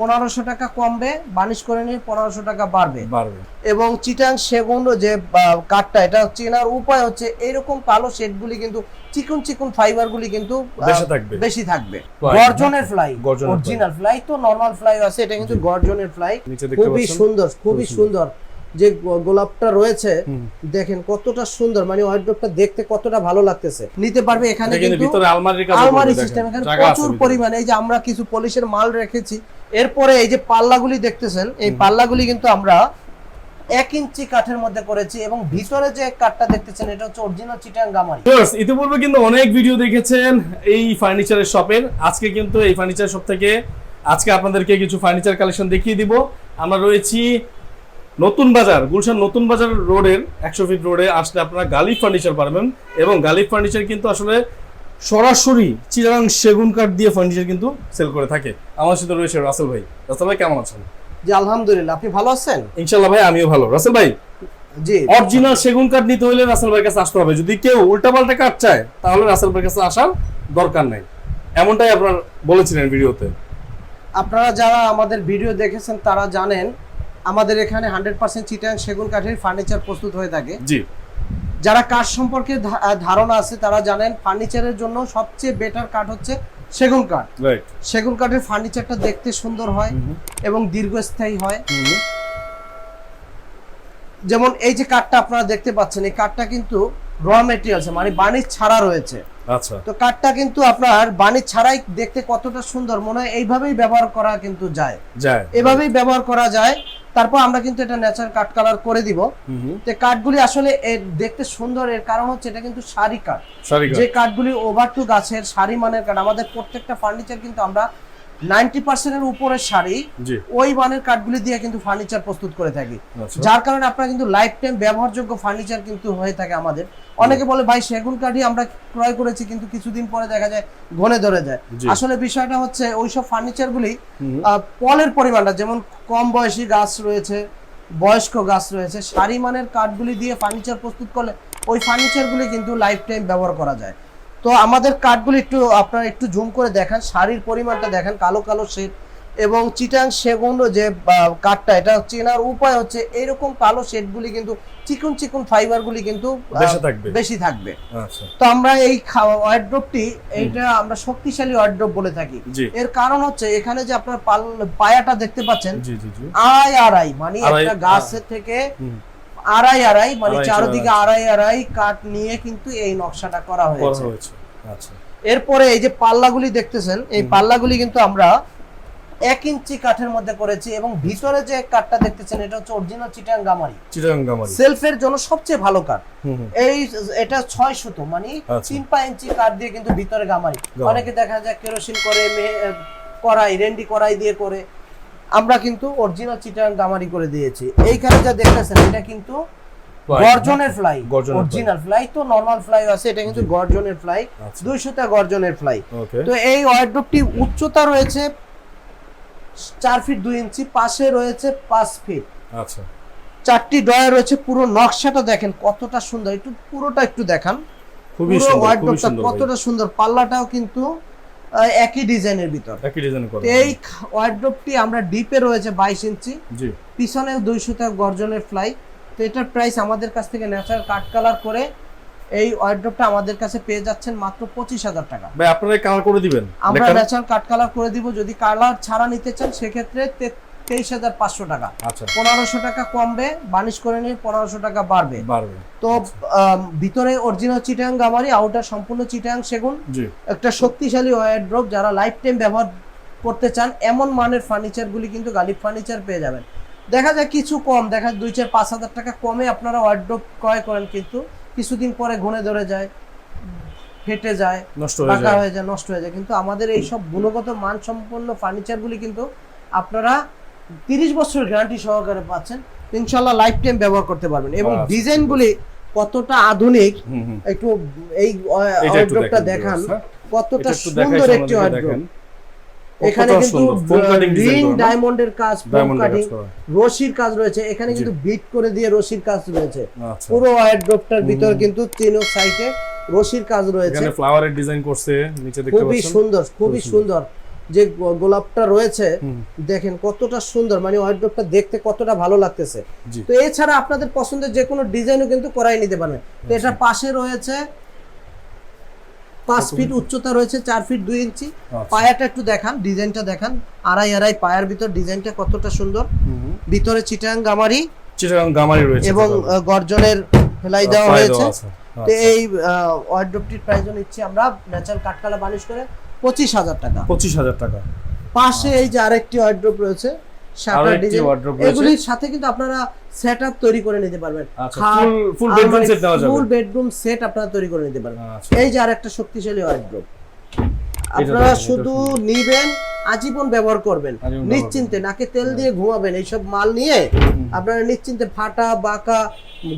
পনেরোশো টাকা কমবে বানিশ করে নিয়ে পনেরোশো টাকা বাড়বে। বাড়বে। এবং চিটাং সেগুন যে কাঠটা এটা চেনার উপায় হচ্ছে এরকম কালো শেডগুলি কিন্তু চিকন চিকন ফাইবারগুলি কিন্তু বেশি থাকবে। গর্জনের ফ্লাই অরিজিনাল ফ্লাই তো নরমাল ফ্লাই আছে এটা কিন্তু গর্জনের ফ্লাই খুবই সুন্দর খুবই সুন্দর। যে গোলাপটা রয়েছে দেখেন কতটা সুন্দর মানে ওয়ার্ডরোবটা দেখতে কতটা ভালো লাগতেছে। নিতে পারবে এখানে কিন্তু আলমারি সিস্টেম এখানে প্রচুর পরিমাণে এই যে আমরা কিছু পলিশের মাল রেখেছি এরপরে এই যে পাল্লাগুলি দেখতেছেন এই পাল্লাগুলি কিন্তু আমরা এক ইঞ্চি কাঠের মধ্যে করেছি এবং ভিতরে যে কাঠটা দেখতেছেন এটা হচ্ছে অরিজিনাল চিটাং গামারি ইতিপূর্বে কিন্তু অনেক ভিডিও দেখেছেন এই ফার্নিচারের শপের আজকে কিন্তু এই ফার্নিচার শপ থেকে আজকে আপনাদেরকে কিছু ফার্নিচার কালেকশন দেখিয়ে দিব। আমরা রয়েছি নতুন বাজার গুলশান নতুন বাজার রোডের একশো ফিট রোডে আসলে আপনারা গালিব ফার্নিচার পারবেন এবং গালিব ফার্নিচার কিন্তু আসলে সরাসরি চিরাং সেগুন কাঠ দিয়ে ফার্নিচার কিন্তু সেল করে থাকে। আমার সাথে রয়েছে রাসেল ভাই। রাসেল ভাই কেমন আছেন? জি আলহামদুলিল্লাহ। আপনি ভালো আছেন? ইনশাল্লাহ ভাই আমিও ভালো। রাসেল ভাই জি। অরিজিনাল সেগুন কাঠ নিতে হলে রাসেল ভাইয়ের কাছে আসতে হবে। যদি কেউ উল্টাপাল্টা কাঠ চায় তাহলে রাসেল ভাইয়ের কাছে আসার দরকার নাই। এমনটাই আপনার বলেছিলেন ভিডিওতে। আপনারা যারা আমাদের ভিডিও দেখেছেন তারা জানেন আমাদের এখানে হান্ড্রেড পার্সেন্ট চিটাং সেগুন কাঠের ফার্নিচার প্রস্তুত হয়ে থাকে। জি। যারা কাঠ সম্পর্কে ধারণা আছে তারা জানেন ফার্নিচারের জন্য সবচেয়ে বেটার কাঠ হচ্ছে সেগুন কাঠ। সেগুন কাঠের ফার্নিচারটা দেখতে সুন্দর হয় এবং দীর্ঘস্থায়ী হয়। যেমন এই যে কাঠটা আপনারা দেখতে পাচ্ছেন এই কাঠটা কিন্তু র মেটেরিয়ালস মানে বাণিজ্য ছাড়া রয়েছে। আচ্ছা। তো কাঠটা কিন্তু আপনার বাণিজ্য ছাড়াই দেখতে কতটা সুন্দর মনে হয় এইভাবেই ব্যবহার করা কিন্তু যায়। যায়। এভাবেই ব্যবহার করা যায় তারপর আমরা কিন্তু এটা ন্যাচারাল কাট কালার করে দিব। তো কাঠগুলি আসলে এর দেখতে সুন্দর এর কারণ হচ্ছে এটা কিন্তু সারি কাঠ। যে কাঠগুলি ওভার টু গাছের সারি মানের কাঠ আমাদের প্রত্যেকটা ফার্নিচার কিন্তু আমরা নাইনটি পার্সেন্টের উপরের শাড়ি ওই মানের কাঠগুলি দিয়ে কিন্তু ফার্নিচার প্রস্তুত করে থাকি। আচ্ছা। যার কারণে আপনারা কিন্তু লাইফ টাইম ব্যবহারযোগ্য ফার্নিচার কিন্তু হয়ে থাকে আমাদের। অনেকে বলে ভাই সেগুন কাঠই আমরা ক্রয় করেছি কিন্তু কিছুদিন পরে দেখা যায় ধরে যায়। আসলে বিষয়টা হচ্ছে ওইসব ফার্নিচারগুলি পলের পরিমাণটা যেমন কম বয়সী গাছ রয়েছে বয়স্ক গাছ রয়েছে সারি মানের কাঠগুলি দিয়ে ফার্নিচার প্রস্তুত করলে ওই ফার্নিচারগুলি কিন্তু লাইফ টাইম ব্যবহার করা যায়। তো আমাদের কাঠগুলি একটু আপনারা একটু জুম করে দেখান শাড়ির পরিমাণটা দেখেন কালো কালো শেড এবং চিটাং সেগুন যে কাঠটা এটা চেনার উপায় হচ্ছে এরকম কালো শেডগুলি কিন্তু চিকন চিকন ফাইবারগুলি কিন্তু বেশি থাকবে। আচ্ছা। তো আমরা এই ওয়ার্ড্রপটি এইটা আমরা শক্তিশালী ওয়ার্ড্রপ বলে থাকি। এর কারণ হচ্ছে এখানে যে আপনার পায়াটা দেখতে পাচ্ছেন আই আর আড়াই মানে একটা গাছের থেকে। আড়াই আড়াই মানে চারদিকে আড়াই আড়াই কাঠ নিয়ে কিন্তু এই নকশাটা করা হয়েছে। আচ্ছা। এরপরে এই যে পাল্লাগুলি দেখতেছেন এই পাল্লাগুলি কিন্তু আমরা এক ইঞ্চি কাঠের মধ্যে করেছি এবং ভিতরে যে কাঠটা দেখতেছেন এটা হচ্ছে অরিজিনাল চিটাং গামারি চিটাঙ্গামারি। সেলফের জন্য সবচেয়ে ভালো কাঠ। এই এটা ছয় সুতো মানে আচ্ছা। তিন পা ইঞ্চি কাঠ দিয়ে কিন্তু ভিতরে গামারি। গামারি। অনেকে দেখা যায় কেরোসিন করে কড়াই রেন্ডি কড়াই দিয়ে করে। আমরা কিন্তু অরিজিনাল চিটাং গামারি করে দিয়েছি। এইখানে যা দেখতেছেন এটা কিন্তু গর্জনের ফ্লাই অরিজিনাল ফ্লাই তো নরমাল ফ্লাই আছে এটা কিন্তু গর্জনের ফ্লাই আচ্ছা। দুইশোটা গর্জনের ফ্লাই তো এই ওয়ার্ড্রপটি উচ্চতা রয়েছে চার ফিট দুই ইঞ্চি পাশে রয়েছে পাঁচ ফিট আচ্ছা। চারটি ডয়ার রয়েছে পুরো নকশাটা দেখেন কতটা সুন্দর। একটু পুরোটা একটু দেখান। খুবই সুন্দর। কতটা সুন্দর। পাল্লাটাও কিন্তু একই ডিজাইনের ভিতর। একই ডিজাইন করা। এই ওয়ার্ডরোবটি আমরা ডিপে রয়েছে বাইশ ইঞ্চি। জি। পিছনে 200 টাকা গর্জনের ফ্লাই তো এটার প্রাইস আমাদের কাছ থেকে ন্যাচারাল কাট কালার করে এই ওয়ার্ডরোবটা আমাদের কাছে পেয়ে যাচ্ছেন মাত্র পঁচিশ হাজার টাকা। ভাই আপনারা কালার করে দিবেন। আমরা ন্যাচারাল কাট কালার করে দিব। যদি কালার ছাড়া নিতে চান সেক্ষেত্রে তেইশ হাজার পাঁচশো টাকা। আচ্ছা। পনেরোশো টাকা কমবে বানিশ করে নিয়ে পনেরোশো টাকা বাড়বে। বাড়বে। তো ভিতরে অরিজিনাল চিটাং গামারি আউটার সম্পূর্ণ চিটাং সেগুন একটা শক্তিশালী ওয়ারড্রপ যারা লাইফ টাইম ব্যবহার করতে চান এমন মানের ফার্নিচারগুলি কিন্তু গালিব ফার্নিচার পেয়ে যাবেন। দেখা যায় কিছু কম দেখা যায় দুই চার পাঁচ হাজার টাকা কমে আপনারা ওয়ারড্রপ ক্রয় করেন কিন্তু কিছুদিন পরে ঘুরে ধরে যায় ফেটে যায় নষ্ট হয়ে যায়। হয়ে যায় নষ্ট হয়ে যায়। কিন্তু আমাদের এই সব গুণগত মান সম্পন্ন ফার্নিচারগুলি কিন্তু আপনারা তিরিশ বছর গ্যারান্টি সহকারে পাচ্ছেন ইনশাল্লাহ লাইফ টাইম ব্যবহার করতে পারবেন। এবং আচ্ছা, ডিজাইনগুলি কতটা আধুনিক একটু এই দেখেন, হ্যাঁ? কতটা সুন্দর একটি এখানে কিন্তু রিং ডায়মন্ডের কাজ ফোম কাটিং রশির কাজ রয়েছে। এখানে কিন্তু বিট করে দিয়ে রশির কাজ রয়েছে। আচ্ছা। পুরো ওয়ার্ড্রপটার ভিতর কিন্তু তিন সাইডে রশির কাজ রয়েছে। এখানে ফ্লাওয়ারের ডিজাইন করছে নিচে দেখতে খুবই সুন্দর খুবই সুন্দর। যে গোলাপটা রয়েছে দেখেন কতটা সুন্দর মানে ওয়ার্ড্রপটা দেখতে কতটা ভালো লাগতেছে। তো এছাড়া আপনাদের পছন্দের যে কোনো ডিজাইনও কিন্তু করাই নিতে পারবেন তো এটার পাশে রয়েছে পাঁচ ফিট উচ্চতা রয়েছে চার ফিট দুই ইঞ্চি। আচ্ছা। পায়াটা একটু দেখান ডিজাইনটা দেখান। আড়াই আড়াই পায়ার ভিতর ডিজাইনটা কতটা সুন্দর। ভিতরে চিটাং গামারি চিটাগাং গামারি রয়েছে এবং গর্জনের ফেলাই দেওয়া হয়েছে। তো আচ্ছা। এই ওয়ার্ড্রপটির প্রাইস নিচ্ছি আমরা ন্যাচারাল কাঠকালা বালিশ করে। পঁচিশ হাজার টাকা। পঁচিশ হাজার টাকা। পাশে এই যে আরেকটি ওয়ার্ড্রপ রয়েছে। এগুলির সাথে কিন্তু আপনারা সেট তৈরি করে নিতে পারবেন। ফুল বেডরুম সেট আপনারা তৈরি করে নিতে পারবেন। আচ্ছা। এই যে আরেকটা শক্তিশালী ওয়ার্ড্রপ আপনারা শুধু নিবেন আজীবন ব্যবহার করবেন। নিশ্চিন্তে নাকে তেল দিয়ে ঘুমাবেন এইসব মাল নিয়ে আপনারা নিশ্চিন্তে ফাটা বাঁকা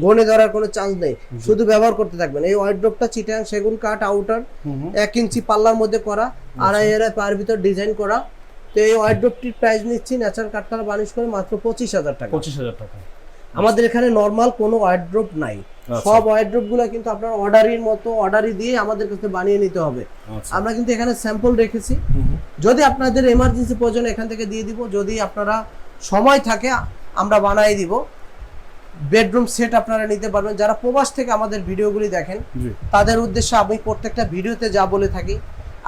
ঘনে ধরার কোনো চান্স নেই। শুধু ব্যবহার করতে থাকবেন। এই ওয়ার্ড্রপটা চিটাং সেগুন কাঠ আউটার। এক ইঞ্চি পাল্লার মধ্যে করা আড়াই আড়াই পায়ের ভিতর ডিজাইন করা। তো এই ওয়ার্ড্রপটির প্রাইস নিচ্ছি ন্যাচারাল কাঠকালা বানিশ করে মাত্র পঁচিশ হাজার টাকা। পঁচিশ হাজার টাকা। আমাদের এখানে নর্মাল কোনো ওয়ার্ড্রপ নাই। আচ্ছা। সব ওয়ার্ড্রপগুলো কিন্তু আপনার অর্ডারির মতো অর্ডারই দিয়ে আমাদের কাছে বানিয়ে নিতে হবে। আচ্ছা। আমরা কিন্তু এখানে স্যাম্পল রেখেছি। যদি আপনাদের এমার্জেন্সি প্রয়োজন এখান থেকে দিয়ে দিব যদি আপনারা সময় থাকে আমরা বানিয়ে দিব। বেডরুম সেট আপনারা নিতে পারবেন। যারা প্রবাস থেকে আমাদের ভিডিওগুলি দেখেন তাদের উদ্দেশ্যে আমি প্রত্যেকটা ভিডিওতে যা বলে থাকি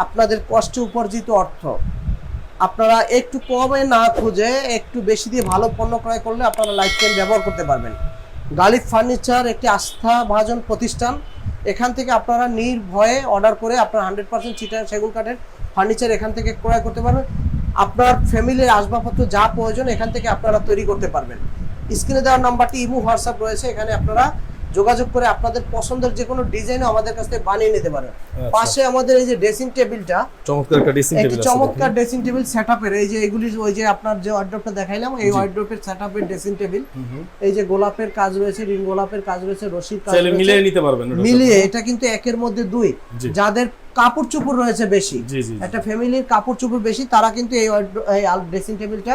আপনাদের কষ্টে উপার্জিত অর্থ আপনারা একটু কমে না খুঁজে একটু বেশি দিয়ে ভালো পণ্য ক্রয় করলে আপনারা লাইফ টাইম ব্যবহার করতে পারবেন। গালিব ফার্নিচার একটি আস্থা ভাজন প্রতিষ্ঠান। এখান থেকে আপনারা নির্ভয়ে অর্ডার করে আপনার হান্ড্রেড পার্সেন্ট চিটার সেগুন কাঠের ফার্নিচার এখান থেকে ক্রয় করতে পারবেন। আপনার ফ্যামিলির আসবাবপত্র যা প্রয়োজন এখান থেকে আপনারা তৈরি করতে পারবেন। স্ক্রিনে দেওয়ার নাম্বারটি ইমো হোয়াটসঅ্যাপ রয়েছে। এখানে আপনারা যোগাযোগ করে আপনাদের পছন্দের যে কোনো ডিজাইনও আমাদের কাছ থেকে বানিয়ে নিতে পারেন আচ্ছা। পাশে আমাদের এই যে ড্রেসিং টেবিলটা চমৎকার একটা ড্রেসিং টেবিল চমৎকার ড্রেসিং টেবিল সেটআপের এই যে এগুলি ওই যে আপনার যে ওয়ার্ড্রপটা দেখাইলাম এই। ওয়ার্ড্রপের সেটআপের ড্রেসিং টেবিল। এই যে গোলাপের কাজ রয়েছে রিং গোলাপের কাজ রয়েছে রশির কাজ রয়েছে। মিলিয়ে নিতে পারবেন মিলিয়ে এটা কিন্তু একের মধ্যে দুই যাদের কাপড় চোপড় রয়েছে বেশি। একটা ফ্যামিলির কাপড় চোপড় বেশি তারা কিন্তু এই এই ড্রেসিং টেবিলটা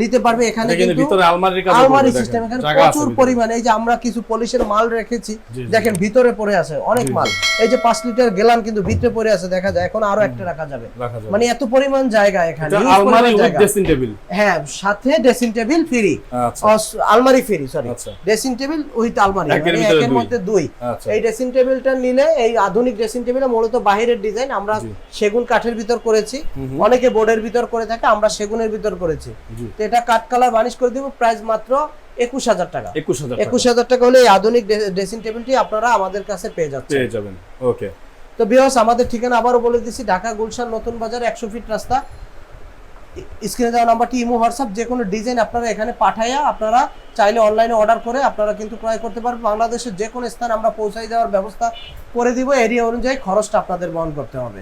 নিতে পারবে এখানে কিন্তু ভিতরে আলমারির কাজ আলমারি সিস্টেম এখানে প্রচুর পরিমাণে। এই যে আমরা কিছু পলিশের মাল রেখেছি। দেখেন ভিতরে পড়ে আছে অনেক। মাল। এই যে পাঁচ লিটার গেলান কিন্তু ভিতরে পড়ে আছে দেখা যায়। এখন আরও একটা রাখা যাবে। মানে এত পরিমাণ জায়গা এখানে আলমারি উইথ ড্রেসিং টেবিল হ্যাঁ সাথে ড্রেসিং টেবিল ফ্রি আচ্ছা। আলমারি free sorry. Dressing table with আলমারি একের মানে একের মধ্যে দুই। আচ্ছা। এই ড্রেসিং টেবিলটা নিলে এই আধুনিক ড্রেসিং টেবিল মূলত বাহিরের ডিজাইন আমরা সেগুন কাঠের ভিতর করেছি। অনেকে বোর্ডের ভিতর করে থাকে আমরা সেগুনের ভিতর করেছি। তো এটা কাঠ কালার বানিশ করে দিব প্রাইস মাত্র একুশ হাজার টাকা। একুশ হাজার একুশ হাজার টাকা হলে এই আধুনিক ড্রেসিং টেবিলটি আপনারা আমাদের কাছে পেয়ে যাচ্ছেন। পেয়ে যাবেন ওকে তো বিয়স আমাদের ঠিকানা আবারও বলে দিচ্ছি ঢাকা গুলশান নতুন বাজার একশো ফিট রাস্তা। স্ক্রিনে দেওয়া নাম্বারটি ইমো হোয়াটসঅ্যাপ যে কোনো ডিজাইন আপনারা এখানে পাঠাইয়া আপনারা চাইলে অনলাইনে অর্ডার করে আপনারা কিন্তু ক্রয় করতে পারবেন। বাংলাদেশের যে কোনো স্থান আমরা পৌঁছাই দেওয়ার ব্যবস্থা করে দিব। এরিয়া অনুযায়ী খরচটা আপনাদের বহন করতে হবে।